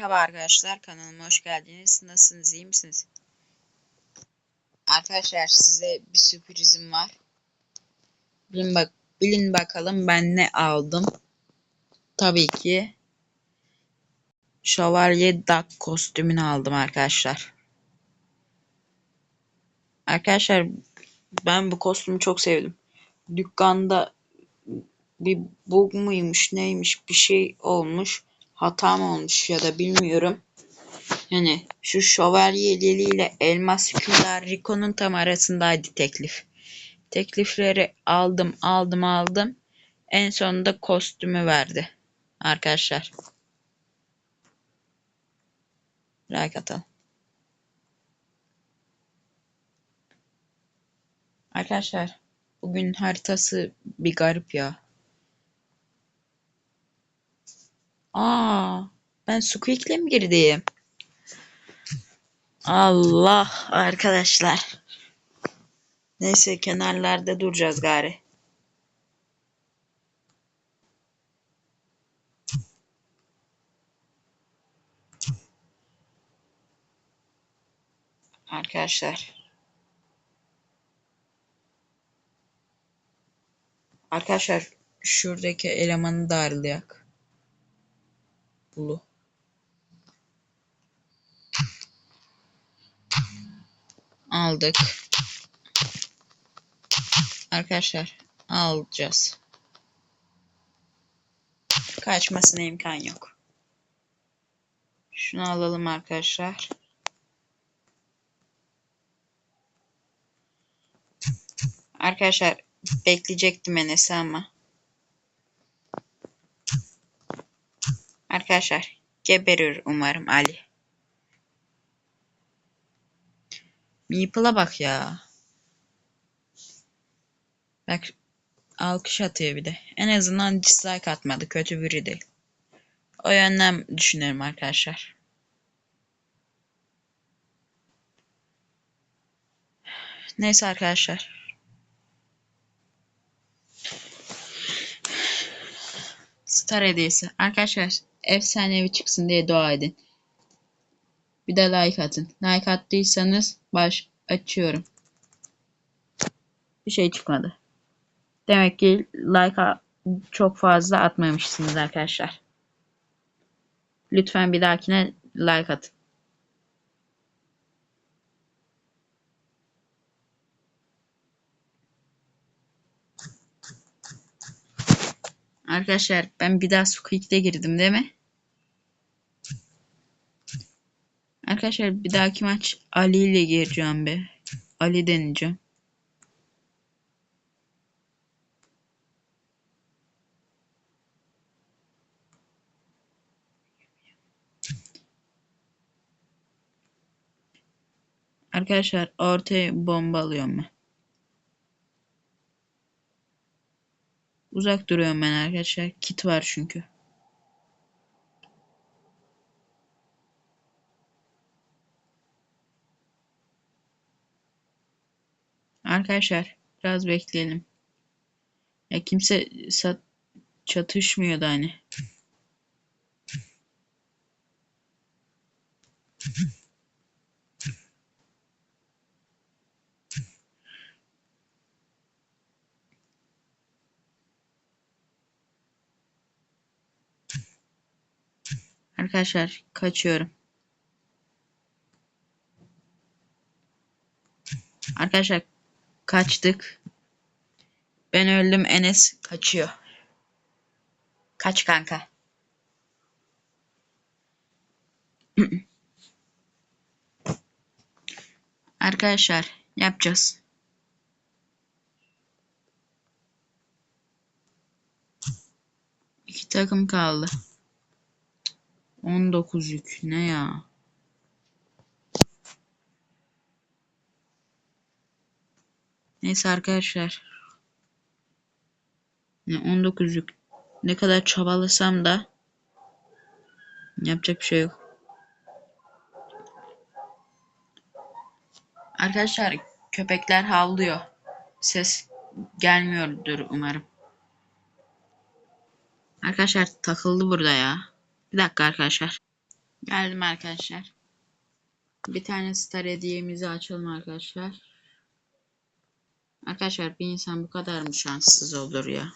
Merhaba arkadaşlar kanalıma hoş geldiniz. Nasılsınız iyi misiniz? Arkadaşlar size bir sürprizim var. Bilin, bak bilin bakalım ben ne aldım. Tabii ki Şövalye Duck kostümünü aldım arkadaşlar. Arkadaşlar ben bu kostümü çok sevdim. Dükkanda bir bug muymuş neymiş bir şey olmuş. Hata mı olmuş ya da bilmiyorum. Yani şu şövalyeleriyle elmas hükümdar Rico'nun tam arasındaydı teklif. Teklifleri aldım aldım aldım. En sonunda kostümü verdi. Arkadaşlar. Like atalım. Arkadaşlar bugün haritası bir garip ya. Aa, ben Squeak'le mi girdim? Allah arkadaşlar. Neyse kenarlarda duracağız gari. Arkadaşlar. Arkadaşlar şuradaki elemanı darlayak. Bulu. Aldık. Arkadaşlar alacağız. Kaçmasına imkan yok. Şunu alalım arkadaşlar. Arkadaşlar bekleyecektim Enes'i ama. Arkadaşlar geberir umarım Ali. Meeple'a bak ya. Bak alkış atıyor bir de. En azından dislike atmadı. Kötü biri değil. O yönden düşünüyorum arkadaşlar. Neyse arkadaşlar. Star hediyesi. Arkadaşlar efsanevi çıksın diye dua edin. Bir de like atın. Like attıysanız baş açıyorum. Bir şey çıkmadı. Demek ki like çok fazla atmamışsınız arkadaşlar. Lütfen bir dahakine like atın. Arkadaşlar ben bir daha Squeak'te girdim değil mi? Arkadaşlar bir dahaki maç Ali ile gireceğim be. Ali deneyeceğim. Arkadaşlar ortaya bomba alıyorum ben. Uzak duruyorum ben arkadaşlar. Kit var çünkü. Arkadaşlar biraz bekleyelim. Ya kimse sat çatışmıyor da hani. Arkadaşlar kaçıyorum. Arkadaşlar kaçtık. Ben öldüm Enes kaçıyor. Kaç kanka. Arkadaşlar yapacağız. İki takım kaldı. 19 yük ne ya? Neyse arkadaşlar. 19 yük. Ne kadar çabalasam da yapacak bir şey yok. Arkadaşlar köpekler havlıyor. Ses gelmiyordur umarım. Arkadaşlar takıldı burada ya. Bir dakika arkadaşlar. Geldim arkadaşlar. Bir tane star hediyemizi açalım arkadaşlar. Arkadaşlar bir insan bu kadar mı şanssız olur ya?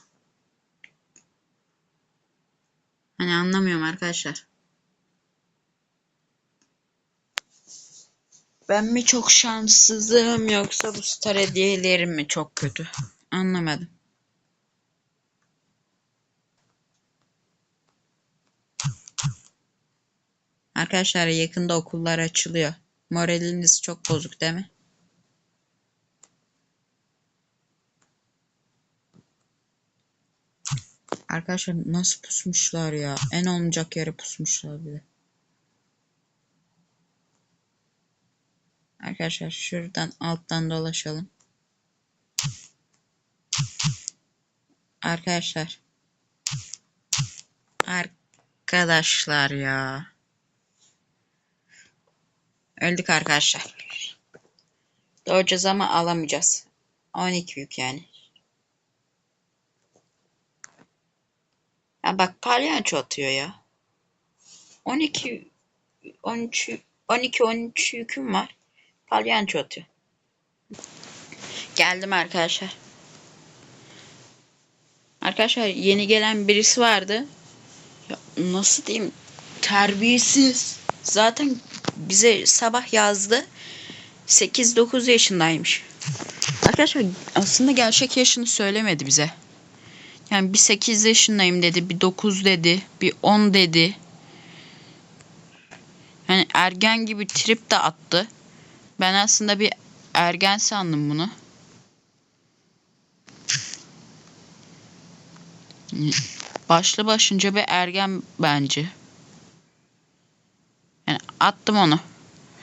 Hani anlamıyorum arkadaşlar. Ben mi çok şanssızım yoksa bu star hediyelerim mi çok kötü? Anlamadım. Arkadaşlar yakında okullar açılıyor. Moraliniz çok bozuk değil mi? Arkadaşlar nasıl pusmuşlar ya? En olmayacak yere pusmuşlar bir de. Arkadaşlar şuradan alttan dolaşalım. Arkadaşlar. Arkadaşlar ya. Öldük arkadaşlar. Doğacağız ama alamayacağız. 12 yük yani. Ya bak palyaço atıyor ya. 12 13 12 13 yüküm var. Palyaço atıyor. Geldim arkadaşlar. Arkadaşlar yeni gelen birisi vardı. Ya nasıl diyeyim? Terbiyesiz. Zaten bize sabah yazdı. 8-9 yaşındaymış. Arkadaşlar aslında gerçek yaşını söylemedi bize. Yani bir 8 yaşındayım dedi, bir 9 dedi, bir 10 dedi. Yani ergen gibi trip de attı. Ben aslında bir ergen sandım bunu. Başlı başınca bir ergen bence. Attım onu.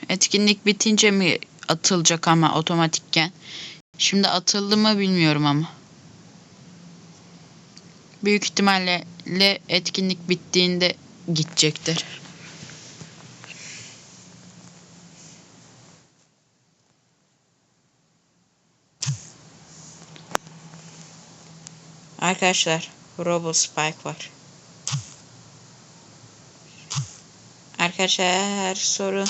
Etkinlik bitince mi atılacak ama otomatikken. Şimdi atıldı mı bilmiyorum ama. Büyük ihtimalle etkinlik bittiğinde gidecektir. Arkadaşlar Robo Spike var. Arkadaşlar sorun.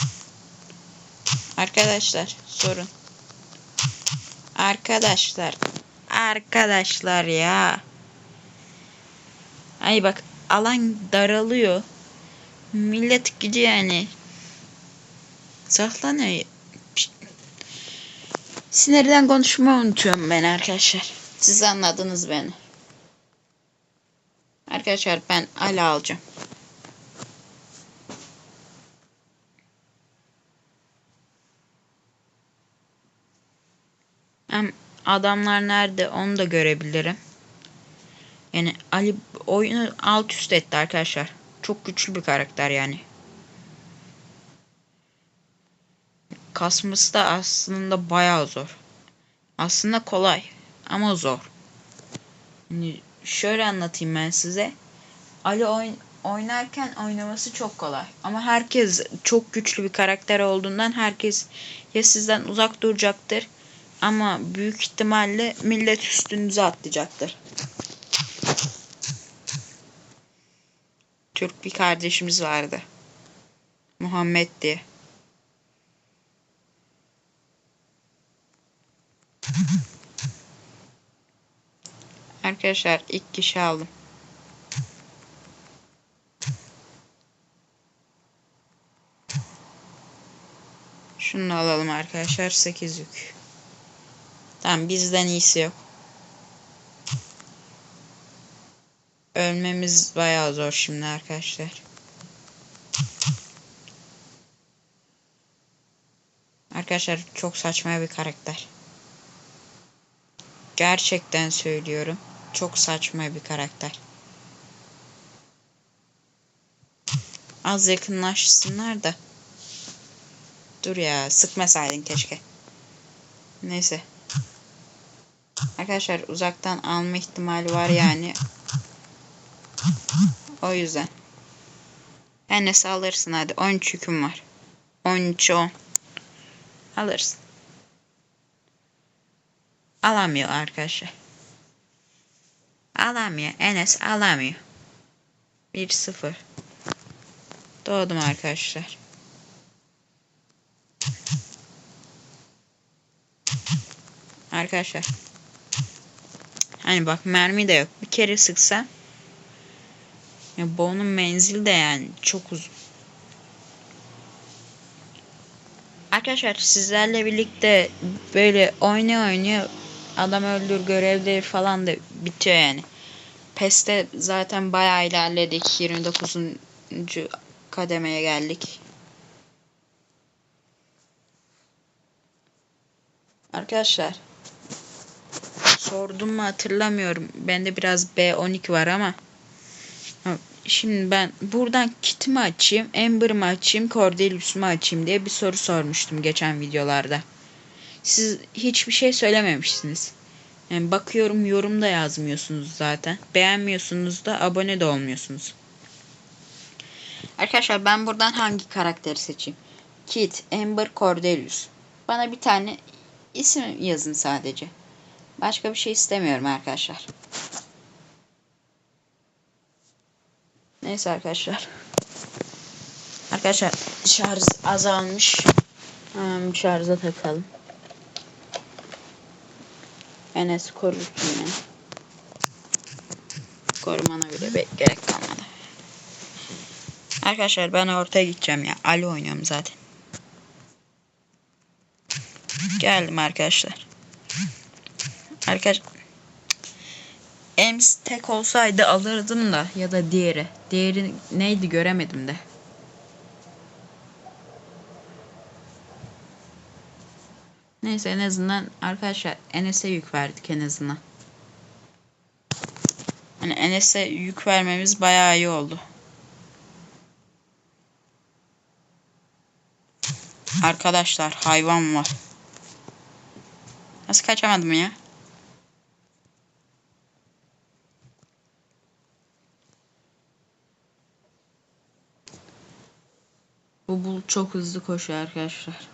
Arkadaşlar sorun. Arkadaşlar. Arkadaşlar ya. Ay bak alan daralıyor. Millet gidiyor yani. Saklanıyor. Sinirden konuşmayı unutuyorum ben arkadaşlar. Siz anladınız beni. Arkadaşlar ben ala alacağım. Adamlar nerede onu da görebilirim. Yani Ali oyunu alt üst etti arkadaşlar. Çok güçlü bir karakter yani. Kasması da aslında bayağı zor. Aslında kolay ama zor. Yani şöyle anlatayım ben size. Ali oyun oynarken oynaması çok kolay. Ama herkes çok güçlü bir karakter olduğundan herkes ya sizden uzak duracaktır ama büyük ihtimalle millet üstünüze atlayacaktır. Türk bir kardeşimiz vardı. Muhammed diye. Arkadaşlar ilk kişi aldım. Şunu alalım arkadaşlar. 8 yük. Tamam bizden iyisi yok. Ölmemiz bayağı zor şimdi arkadaşlar. Arkadaşlar çok saçma bir karakter. Gerçekten söylüyorum. Çok saçma bir karakter. Az yakınlaşsınlar da. Dur ya sıkmasaydın keşke. Neyse. Arkadaşlar uzaktan alma ihtimali var yani. O yüzden. Enes alırsın hadi. 13 yüküm var. 13 10. Alırsın. Alamıyor arkadaşlar. Alamıyor. Enes alamıyor. 1-0. Doğdum arkadaşlar. Arkadaşlar. Hani bak mermi de yok. Bir kere sıksa. Ya bu onun menzili de yani çok uzun. Arkadaşlar sizlerle birlikte böyle oynuyor oynuyor adam öldür görevleri falan da bitiyor yani. PES'te zaten bayağı ilerledik. 29. kademeye geldik. Arkadaşlar sordum mu hatırlamıyorum. Bende biraz B12 var ama Şimdi ben buradan kitimi açayım, Ember'ımı açayım, Cordelius'umu açayım diye bir soru sormuştum geçen videolarda. Siz hiçbir şey söylememişsiniz. Yani bakıyorum yorumda yazmıyorsunuz zaten. Beğenmiyorsunuz da abone de olmuyorsunuz. Arkadaşlar ben buradan hangi karakteri seçeyim? Kit, Ember, Cordelius. Bana bir tane isim yazın sadece. Başka bir şey istemiyorum arkadaşlar. Neyse arkadaşlar. Arkadaşlar şarj azalmış. Bir şarja takalım. Enes korursun beni. Korumana bile gerek kalmadı. Arkadaşlar ben ortaya gideceğim ya. Ali oynuyorum zaten. Geldim arkadaşlar. Arkadaşlar Ems tek olsaydı alırdım da ya da diğeri. Diğeri neydi göremedim de. Neyse en azından arkadaşlar Enes'e yük verdik en azından. Hani Enes'e yük vermemiz bayağı iyi oldu. Arkadaşlar hayvan var. Nasıl kaçamadım ya? Bu bul çok hızlı koşuyor arkadaşlar.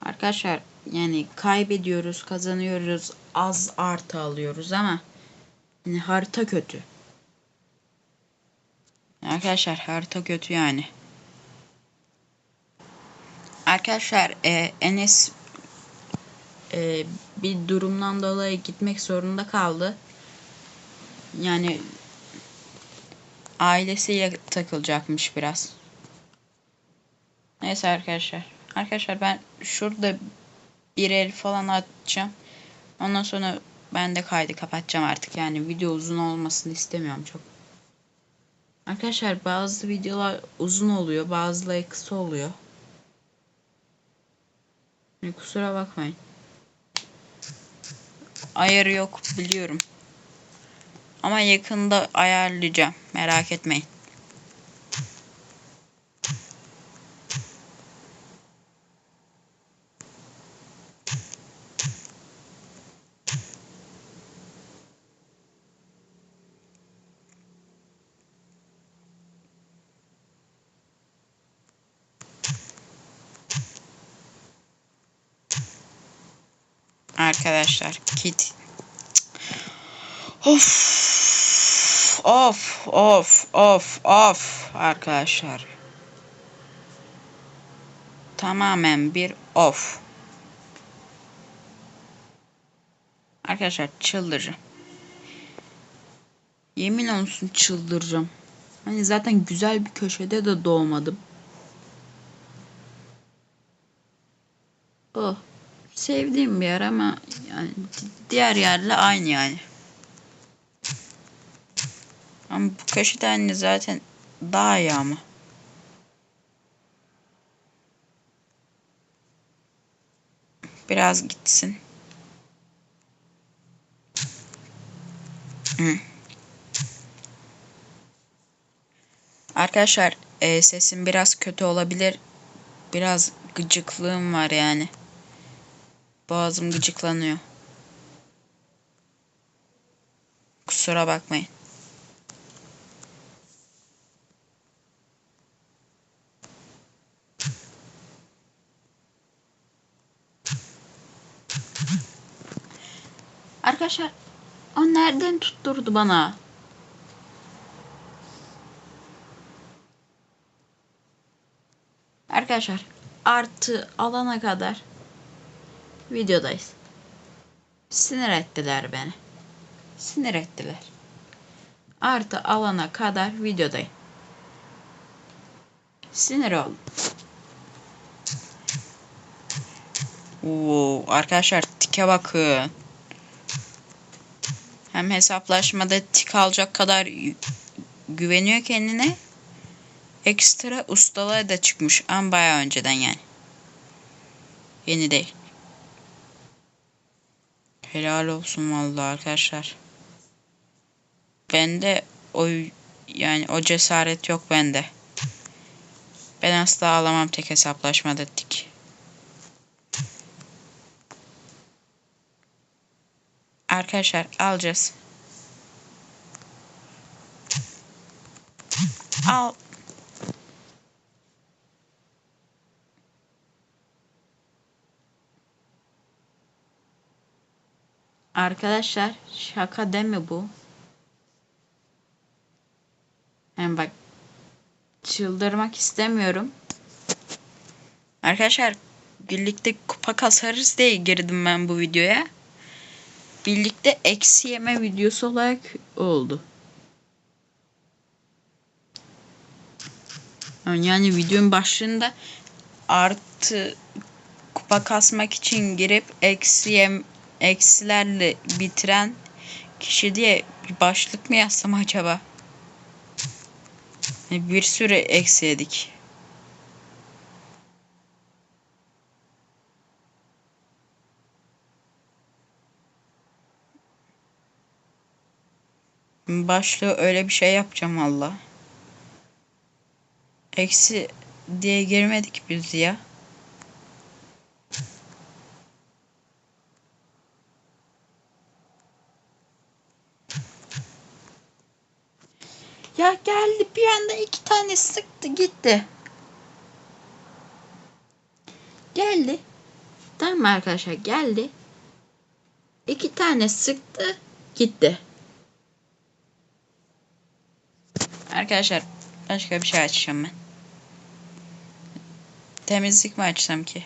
Arkadaşlar yani kaybediyoruz, kazanıyoruz, az artı alıyoruz ama yani harita kötü. Arkadaşlar harita kötü yani. Arkadaşlar e, Enes e, bir durumdan dolayı gitmek zorunda kaldı. Yani ailesiyle takılacakmış biraz. Neyse arkadaşlar. Arkadaşlar ben şurada bir el falan atacağım. Ondan sonra ben de kaydı kapatacağım artık. Yani video uzun olmasını istemiyorum çok. Arkadaşlar bazı videolar uzun oluyor. Bazıları kısa oluyor. Kusura bakmayın. Ayarı yok biliyorum. Ama yakında ayarlayacağım. Merak etmeyin. Arkadaşlar kit. Of. Of of of of arkadaşlar. Tamamen bir of. Arkadaşlar çıldıracağım. Yemin olsun çıldıracağım. Hani zaten güzel bir köşede de doğmadım. Oh. Sevdiğim bir yer ama yani diğer yerle aynı yani. Ama bu köşede hani zaten daha iyi ama. Biraz gitsin. Hı. Arkadaşlar e, sesim biraz kötü olabilir. Biraz gıcıklığım var yani. Boğazım gıcıklanıyor. Kusura bakmayın. arkadaşlar o nereden tutturdu bana? Arkadaşlar artı alana kadar videodayız. Sinir ettiler beni. Sinir ettiler. Artı alana kadar videodayım. Sinir oldum. Oo, arkadaşlar tike bakın. Hem hesaplaşmada tik alacak kadar güveniyor kendine. Ekstra ustalığa da çıkmış ama bayağı önceden yani. Yeni değil. Helal olsun vallahi arkadaşlar. Bende o yani o cesaret yok bende. Ben asla alamam tek hesaplaşmada tik. Arkadaşlar alacağız. Al. Arkadaşlar şaka değil mi bu? Hem bak çıldırmak istemiyorum. Arkadaşlar birlikte kupa kasarız diye girdim ben bu videoya. Birlikte eksi yeme videosu olarak oldu. Yani videonun başlığında artı kupa kasmak için girip eksi yem, eksilerle bitiren kişi diye bir başlık mı yazsam acaba? Bir sürü eksi yedik. Başlığı öyle bir şey yapacağım valla. Eksi diye girmedik biz ya. Ya geldi bir anda iki tane sıktı gitti. Geldi. Tamam arkadaşlar geldi. İki tane sıktı gitti. Arkadaşlar başka bir şey açacağım ben. Temizlik mi açsam ki?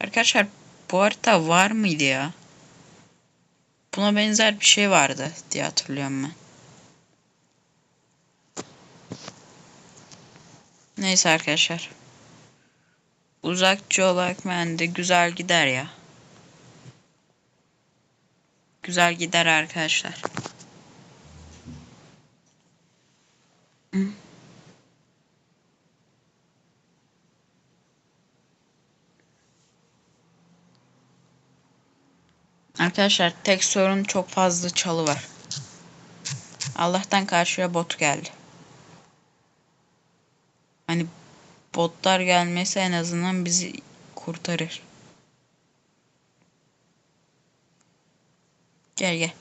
Arkadaşlar bu harita var mıydı ya? Buna benzer bir şey vardı diye hatırlıyorum ben. Neyse arkadaşlar. Uzakçı olarak bende güzel gider ya. Güzel gider arkadaşlar. Arkadaşlar tek sorun çok fazla çalı var. Allah'tan karşıya bot geldi. Hani botlar gelmesi en azından bizi kurtarır. Gel gel.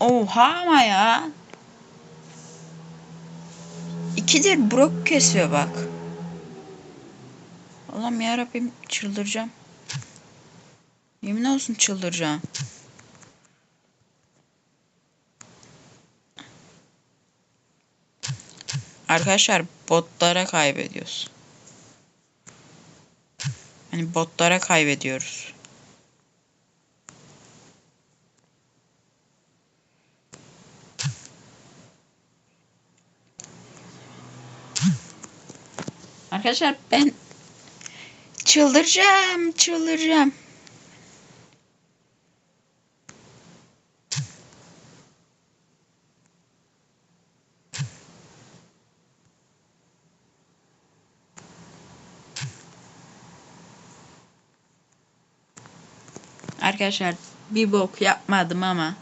Oha ama ya. İkidir Brock kesiyor bak. Allah'ım yarabbim çıldıracağım. Yemin olsun çıldıracağım. Arkadaşlar botlara kaybediyoruz. Hani botlara kaybediyoruz. Arkadaşlar ben çıldıracağım, çıldıracağım. Arkadaşlar bir bok yapmadım ama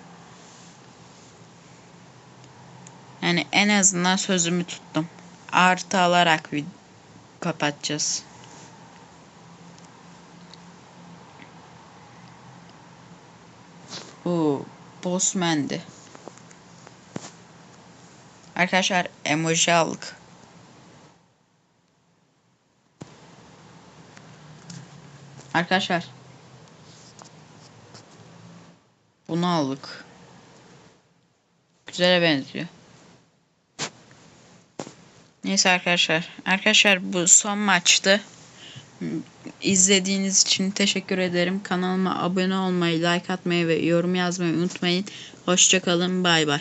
yani en azından sözümü tuttum. Artı alarak bir kapatacağız. Oo, Bossman'di. Arkadaşlar emoji aldık. Arkadaşlar bunu aldık. Güzele benziyor. Neyse arkadaşlar. Arkadaşlar bu son maçtı. İzlediğiniz için teşekkür ederim. Kanalıma abone olmayı, like atmayı ve yorum yazmayı unutmayın. Hoşçakalın. Bay bay.